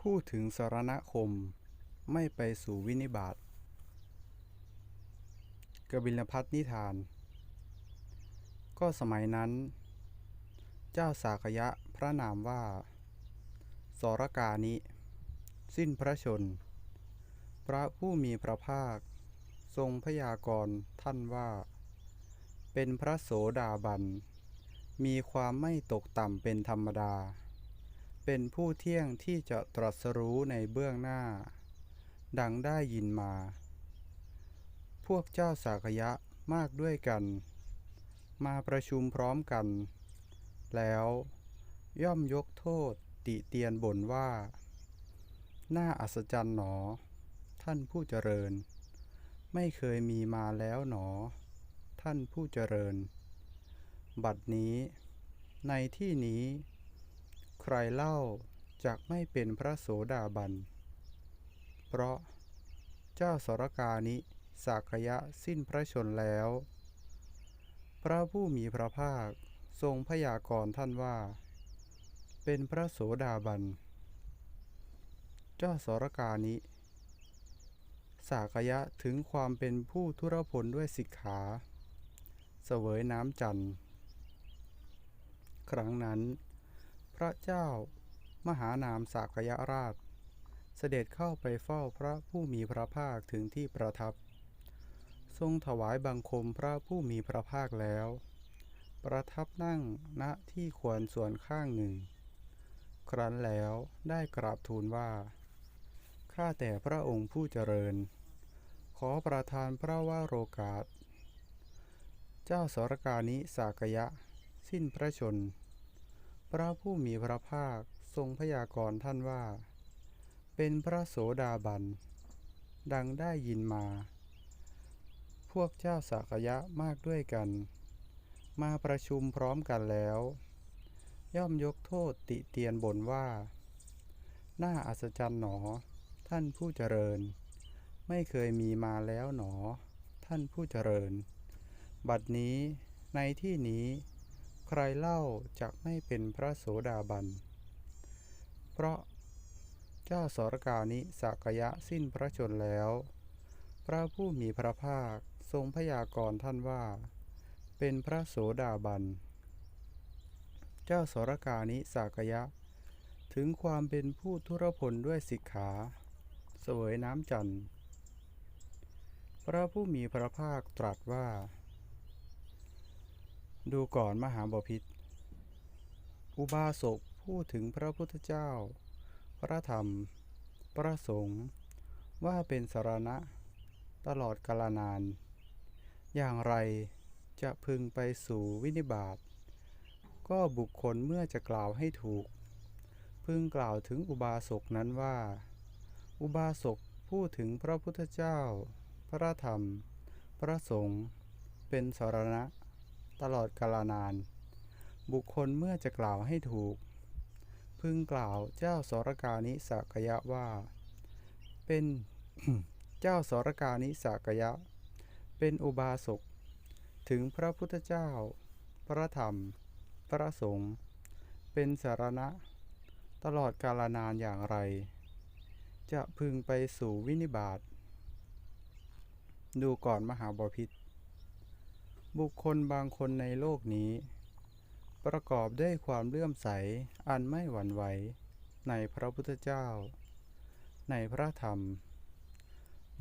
พูดถึงสารณคมไม่ไปสู่วินิบาตกบิลพัทนิทาน ก็สมัยนั้น เจ้าสากยะพระนามว่า สรกานิ สิ้นพระชน พระผู้มีพระภาค ทรงพยากรณ์ท่านว่า เป็นพระโสดาบัน มีความไม่ตกต่ำเป็นธรรมดา เป็นผู้เที่ยงที่จะตรัสรู้ในเบื้องหน้า ดังได้ยินมา พวกเจ้าสากยะมากด้วยกัน มาประชุมพร้อมกัน แล้วย่อมยกโทษติเตียนบ่นว่า น่าอัศจรรย์หนอ ท่านผู้เจริญ ไม่เคยมีมาแล้วหนอ ท่านผู้เจริญ บัดนี้ ในที่นี้ ใครเล่าจะไม่เป็นพระโสดาบัน เพราะเจ้าสรกานิสากยะสิ้นพระชนแล้ว พระผู้มีพระภาคทรงพยากรณ์ท่านว่า เป็นพระโสดาบัน เจ้าสรกานิสากยะถึงความเป็นผู้ทุรพลด้วยสิกขาเสวยน้ำจันทร์ ครั้งนั้น พระเจ้า มหานามสากยราช เสด็จเข้าไปเฝ้าพระผู้มีพระภาคถึงที่ประทับ ทรงถวายบังคมพระผู้มีพระภาคแล้ว ประทับนั่งณที่ควรส่วนข้างหนึ่ง ครั้นแล้วได้กราบทูลว่า ข้าแต่พระองค์ผู้เจริญ ขอประทานพระว่าโรกาส เจ้าสรกานิสากยะ สิ้นพระชน พระผู้มีพระภาคทรงพยากรณ์ท่านว่า เป็นพระโสดาบัน ดังได้ยินมา พวกเจ้าสากยะมากด้วยกัน มาประชุมพร้อมกันแล้ว ย่อมยกโทษติเตียนบ่นว่า น่าอัศจรรย์หนอ ท่านผู้เจริญ ไม่เคยมีมาแล้วหนอ ท่านผู้เจริญ บัดนี้ในที่นี้ ใครเล่าจะไม่เป็นพระโสดาบัน เพราะเจ้าสรกานิสากยะสิ้นพระชนแล้ว พระผู้มีพระภาคทรงพยากรณ์ท่านว่า เป็นพระโสดาบัน เจ้าสรกานิสากยะ ถึงความเป็นผู้ทุรพลด้วยสิกขาเสวยน้ำจันทร์ พระผู้มีพระภาคตรัสว่า ดูก่อนมหาบพิษอุบาสกพูดถึงพระพุทธเจ้า พระธรรม พระสงฆ์ว่าเป็นสารณะ ตลอดกาลนาน อย่างไรจะพึงไปสู่วินิบาตก็บุคคลเมื่อจะกล่าวให้ถูก พึงกล่าวถึงอุบาสกนั้นว่า อุบาสกพูดถึงพระพุทธเจ้า พระธรรม พระสงฆ์เป็นสารณะ ตลอดกาลนาน บุคคลเมื่อจะกล่าวให้ถูก พึงกล่าวเจ้าสรกานิสากยะว่า เป็นเจ้าสรกานิสากยะ เป็นอุบาสกถึงพระพุทธเจ้า พระธรรม พระสงฆ์เป็นสารณะ ตลอดกาลนานอย่างไร จะพึงไปสู่วินิบาตดูก่อนมหาบพิษ บุคคลบางคนในโลกนี้ ประกอบด้วยความเลื่อมใสอันไม่หวั่นไหวในพระพุทธเจ้า ในพระธรรม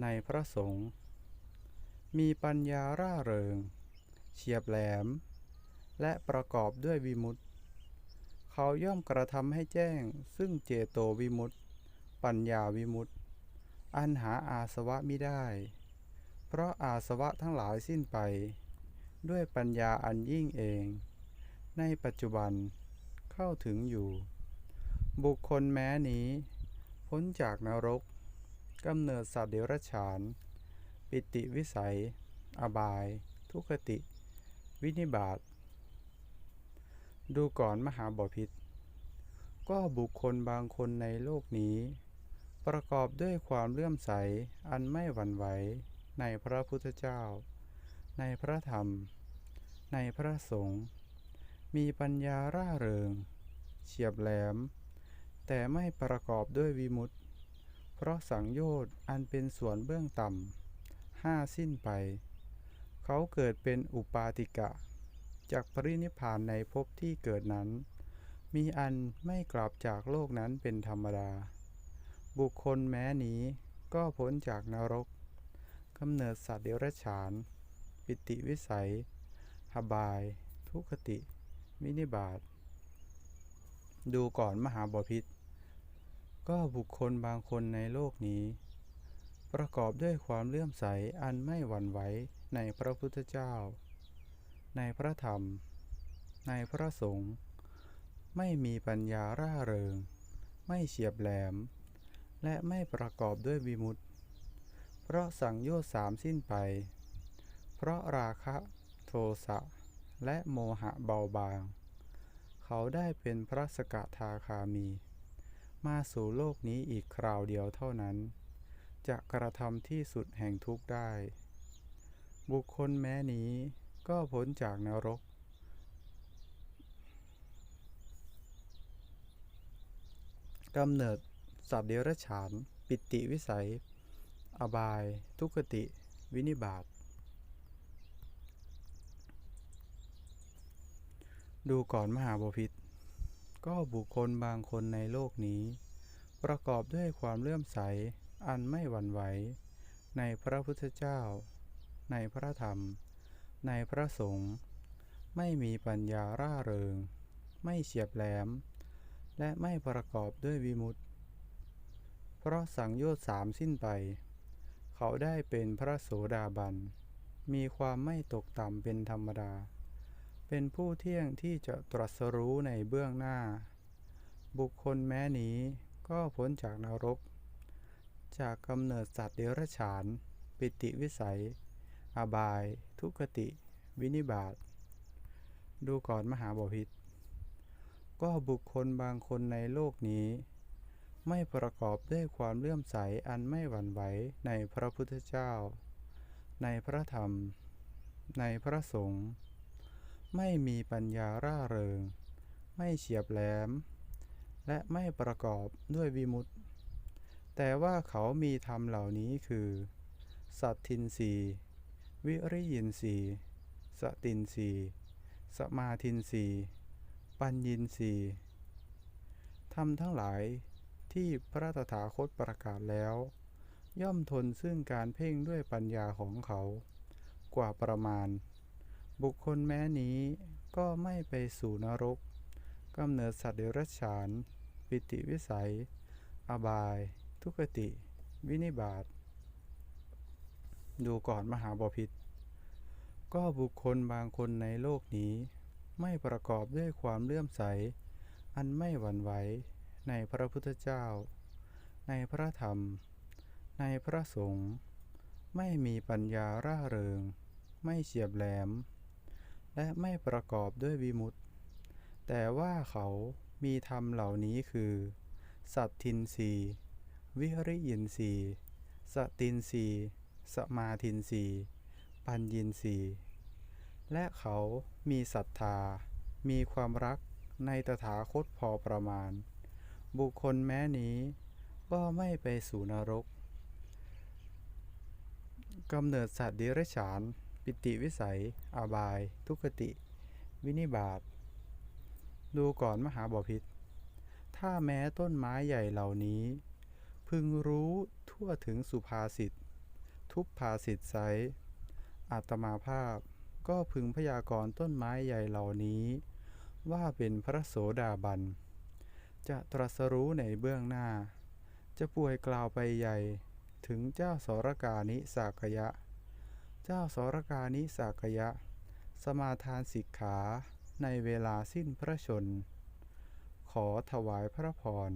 ในพระสงฆ์มีปัญญาร่าเริง เฉียบแหลม และประกอบด้วยวิมุตติ เขาย่อมกระทำให้แจ้งซึ่งเจโตวิมุตติ ปัญญาวิมุตติ อันหาอาสวะมิได้ เพราะอาสวะทั้งหลายสิ้นไป ด้วยปัญญาอันยิ่งเอง ในปัจจุบันเข้าถึงอยู่ บุคคลแม้นี้ พ้นจากนรกกำเนิดสัตว์เดรัจฉาน ปิติวิสัย อบาย ทุกติ วินิบาตดูก่อนมหาบพิษก็บุคคลบางคนในโลกนี้ ประกอบด้วยความเลื่อมใสอันไม่หวั่นไหวในพระพุทธเจ้า ในพระธรรม ในพระสงฆ์มีปัญญาร่าเริง เฉียบแหลม แต่ไม่ประกอบด้วยวิมุตติเพราะสังโยชน์อันเป็นส่วนเบื้องต่ำห้าสิ้นไป เขาเกิดเป็นอุปาติกะ จากปรินิพานในภพที่เกิดนั้น มีอันไม่กลับจากโลกนั้นเป็นธรรมดา บุคคลแม้นี้ก็พ้นจากนรกกำเนิดสัตว์เดรัจฉาน ปิติวิสัย บาย ทุกขติ มินิบาต ดูก่อนมหาบพิษ ก็บุคคลบางคนในโลกนี้ ประกอบด้วยความเลื่อมใสอันไม่หวั่นไหวในพระพุทธเจ้า ในพระธรรม ในพระสงฆ์ ไม่มีปัญญาร่าเริง ไม่เฉียบแหลม และไม่ประกอบด้วยวิมุตติ เพราะสังโยชน์สามสิ้นไป เพราะราคะ โทสะและโมหะเบาบาง เขาได้เป็นพระสกทาคามี มาสู่โลกนี้อีกคราวเดียวเท่านั้น จะกระทำที่สุดแห่งทุกข์ได้ บุคคลแม้นี้ก็พ้นจากนรก กำเนิดสัตว์เดรัจฉาน ปิติวิสัย อบาย ทุกติ วินิบาต ดูก่อนมหาบพิษก็บุคคลบางคนในโลกนี้ ประกอบด้วยความเลื่อมใส อันไม่หวั่นไหว ในพระพุทธเจ้า ในพระธรรม ในพระสงฆ์ไม่มีปัญญาร่าเริง ไม่เฉียบแหลม และไม่ประกอบด้วยวิมุตติ เพราะสังโยชน์สามสิ้นไป เขาได้เป็นพระโสดาบัน มีความไม่ตกต่ำเป็นธรรมดา เป็นผู้เที่ยงที่จะตรัสรู้ในเบื้องหน้า บุคคลแม้นี้ก็พ้นจากนรก จากกำเนิดสัตว์เดรัจฉาน ปิติวิสัย อบาย ทุกขติ วินิบาต ดูก่อนมหาบพิษก็บุคคลบางคนในโลกนี้ ไม่ประกอบด้วยความเลื่อมใสอันไม่หวั่นไหวในพระพุทธเจ้า ในพระธรรม ในพระสงฆ์ ไม่มีปัญญาร่าเริง ไม่เฉียบแหลม และไม่ประกอบด้วยวิมุตติ แต่ว่าเขามีธรรมเหล่านี้คือ สัตทินสีวิริยินสีสตินสีสมาทินสีปัญญินสีธรรมทั้งหลายที่พระตถาคตประกาศแล้ว ย่อมทนซึ่งการเพ่งด้วยปัญญาของเขา กว่าประมาณ บุคคลแม้นี้ก็ไม่ไปสู่นรกกำเนิดสัตว์เดรัจฉาน ปิติวิสัย อบาย ทุกติ วินิบาตดูก่อนมหาบพิษก็บุคคลบางคนในโลกนี้ ไม่ประกอบด้วยความเลื่อมใส อันไม่หวั่นไหวในพระพุทธเจ้า ในพระธรรม ในพระสงฆ์ไม่มีปัญญาร่าเริง ไม่เฉียบแหลม และไม่ประกอบด้วยวิมุตติ แต่ว่าเขามีธรรมเหล่านี้คือ สัตทินสีวิริยินสีสตินสีสมาทินสีปัญญินสีและเขามีศรัทธา มีความรักในตถาคตพอประมาณ บุคคลแม้นี้ก็ไม่ไปสู่นรกกำเนิดสัตว์เรัจฉาน ปิติวิสัยอบาย ทุกขติ วินิบาตดูก่อนมหาบพิษถ้าแม้ต้นไม้ใหญ่เหล่านี้ พึงรู้ทั่วถึงสุภาษิตทุพภาษิตไซอาตมาภาพก็พึงพยากรณ์ต้นไม้ใหญ่เหล่านี้ ว่าเป็นพระโสดาบัน จะตรัสรู้ในเบื้องหน้า จะป่วยกล่าวไปใหญ่ถึงเจ้าสรกานิสากยะ เจ้าสรกานิสากยะ สมาทานสิกขาในเวลาสิ้นพระชน ขอถวายพระพร